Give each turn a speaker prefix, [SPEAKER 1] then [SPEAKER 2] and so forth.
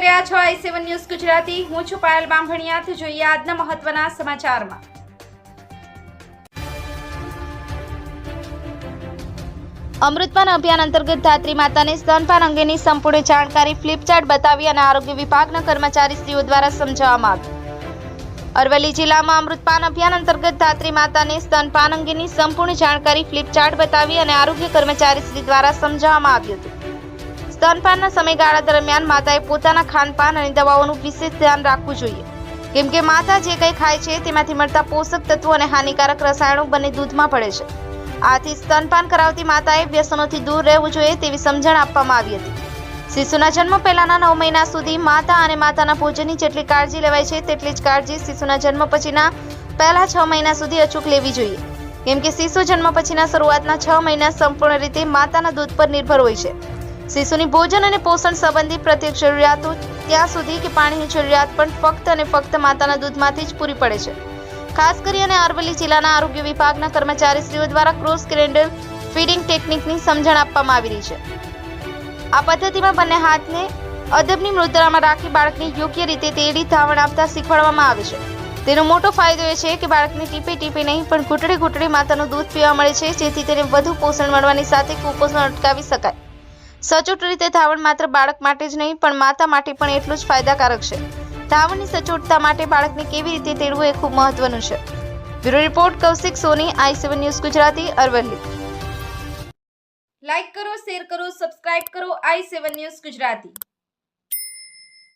[SPEAKER 1] રહ્યા છો આઈ seven news Gujarati. હું છું પાયલ બાંભણિયાથી જોઈએ આજના મહત્વના સમાચારમાં.
[SPEAKER 2] અમૃતપાન અભિયાન અંતર્ગત ધાત્રી માતાને સ્તનપાન અંગેની સંપૂર્ણ જાણકારી ફ્લિપચાર્ટ બતાવી અને આરોગ્ય વિભાગના કર્મચારીશ્રીઓ દ્વારા સમજાવવામાં આવી. અરવલ્લી જિલ્લામાં અમૃતપાન અભિયાન અંતર્ગત ધાત્રી માતાને સ્તનપાન અંગેની સંપૂર્ણ જાણકારી ફ્લિપચાર્ટ બતાવી અને આરોગ્ય કર્મચારીશ્રી દ્વારા સમજાવવામાં આવ્યું હતું. સ્તનપાનના સમયગાળા દરમિયાન માતાએ પોતાના ખાનપાન અને દવાઓનું વિશેષ ધ્યાન રાખવું જોઈએ. કેમ કે માતા જે કંઈ ખાય છે તેમાંથી મળતા પોષક તત્વો અને હાનિકારક રસાયણો બંને દૂધમાં પડે છે. આથી સ્તનપાન કરાવતી માતાએ વ્યસનોથી દૂર રહેવું જોઈએ તેવી સમજણ આપવામાં આવી હતી. શિશુના જન્મ પહેલાના નવ મહિના સુધી માતા અને માતાના ભોજનની જેટલી કાળજી લેવાય છે તેટલી જ કાળજી શિશુના જન્મ પછીના પહેલા છ મહિના સુધી અચૂક લેવી જોઈએ. કેમ કે શિશુ જન્મ પછીના શરૂઆતના છ મહિના સંપૂર્ણ રીતે માતાના દૂધ પર નિર્ભર હોય છે. શિશુની ભોજન અને પોષણ સંબંધી પ્રત્યેક જરૂરિયાતો ત્યાં સુધી કે પાણીની જરૂરિયાત પણ ફક્ત અને ફક્ત માતાના દૂધમાંથી જ પૂરી પડે છે. ખાસ કરી અને અરવલ્લી જિલ્લાના આરોગ્ય વિભાગના કર્મચારીશ્રીઓ દ્વારા ક્રોસ ગ્રેન્ડર ફીડિંગ ટેકનિકની સમજણ આપવામાં આવી રહી છે. આ પદ્ધતિમાં બંને હાથને અદબની મુદ્રામાં રાખી બાળકને યોગ્ય રીતે તેડી ધાવણ આપતા શીખવાડવામાં આવે છે. તેનો મોટો ફાયદો એ છે કે બાળકને ટીપે ટીપે નહીં, પણ ઘૂંટડે ઘૂંટડે માતાનું દૂધ પીવા મળે છે, જેથી તેને વધુ પોષણ મળવાની સાથે કુપોષણ અટકાવી શકાય. સચોટ રીતે ધાવણ માત્ર બાળક માટે જ નહીં, પણ માતા માટે પણ એટલું જ ફાયદાકારક છે. ધાવણની સચોટતા માટે બાળકને કેવી રીતે તેડવું એ ખૂબ મહત્વનું છે. Bureau report, Kaushik Soni, I seven news Gujarati, Aravalli.
[SPEAKER 1] Like કરો, શેર કરો, સબસ્ક્રાઇબ કરો, આઈ સેવન ન્યૂઝ ગુજરાતી.